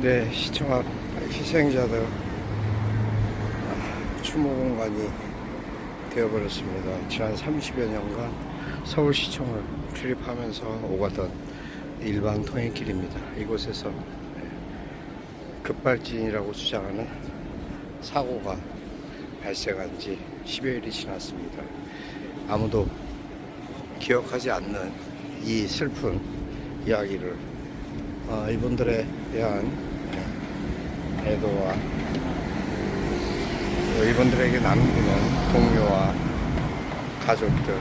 네, 시청 앞 희생자들 아, 추모 공간이 되어버렸습니다. 지난 30여 년간 서울시청을 출입하면서 오가던 일반 통행길입니다. 이곳에서 네, 급발진이라고 주장하는 사고가 발생한 지 10여일이 지났습니다. 아무도 기억하지 않는 이 슬픈 이야기를 어, 이분들에 대한 예, 애도와 또 이분들에게 남기는 동료와 가족들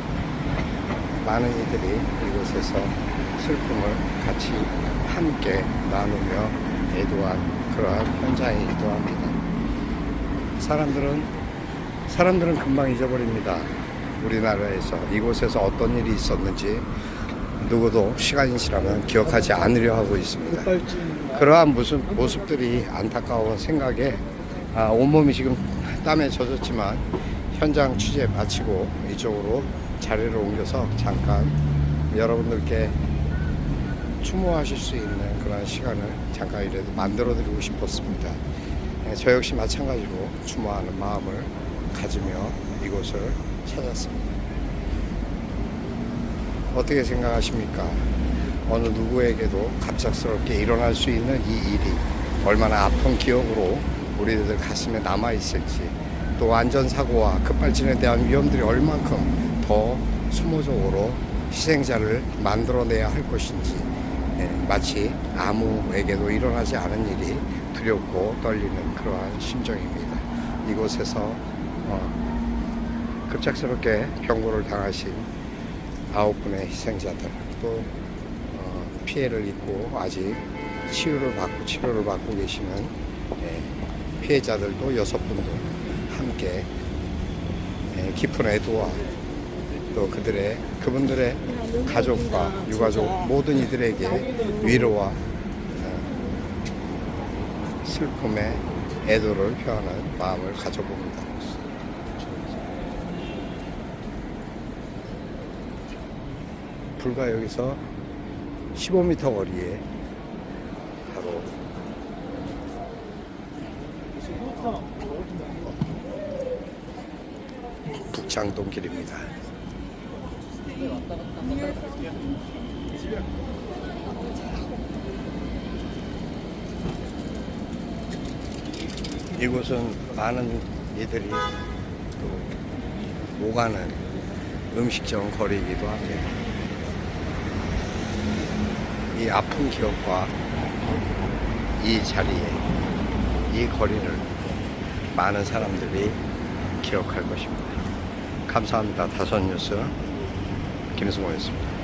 많은 이들이 이곳에서 슬픔을 같이 함께 나누며 애도한 그러한 현장이기도 합니다. 사람들은 사람들은 금방 잊어버립니다. 우리나라에서 이곳에서 어떤 일이 있었는지 누구도 시간이 지나면 기억하지 않으려 하고 있습니다. 그러한 무슨 모습들이 안타까운 생각에 아, 온몸이 지금 땀에 젖었지만 현장 취재 마치고 이쪽으로 자리를 옮겨서 잠깐 여러분들께 추모하실 수 있는 그런 시간을 잠깐이라도 만들어 드리고 싶었습니다. 예, 저 역시 마찬가지로 추모하는 마음을 가지며 이곳을 찾았습니다. 어떻게 생각하십니까? 어느 누구에게도 갑작스럽게 일어날 수 있는 이 일이 얼마나 아픈 기억으로 우리들 가슴에 남아 있을지 또 안전사고와 급발진에 대한 위험들이 얼만큼 더 수모적으로 희생자를 만들어내야 할 것인지 예, 마치 아무에게도 일어나지 않은 일이 두렵고 떨리는 그러한 심정입니다. 이곳에서 어, 급작스럽게 병고를 당하신 아홉 분의 희생자들 또 어, 피해를 입고 아직 치유를 받고 치료를 받고 계시는 예, 피해자들도 여섯 분도 함께 예, 깊은 애도와 또 그들의 그분들의 가족과 유가족 모든 이들에게 위로와 어, 슬픔의 애도를 표하는 마음을 가져봅니다. 불과 여기서 15m 거리에 바로 북창동길입니다. 이곳은 많은 이들이 또 오가는 음식점 거리이기도 합니다. 이 아픈 기억과 이 자리에 이 거리를 많은 사람들이 기억할 것입니다. 감사합니다. 다섯 뉴스 김승호였습니다.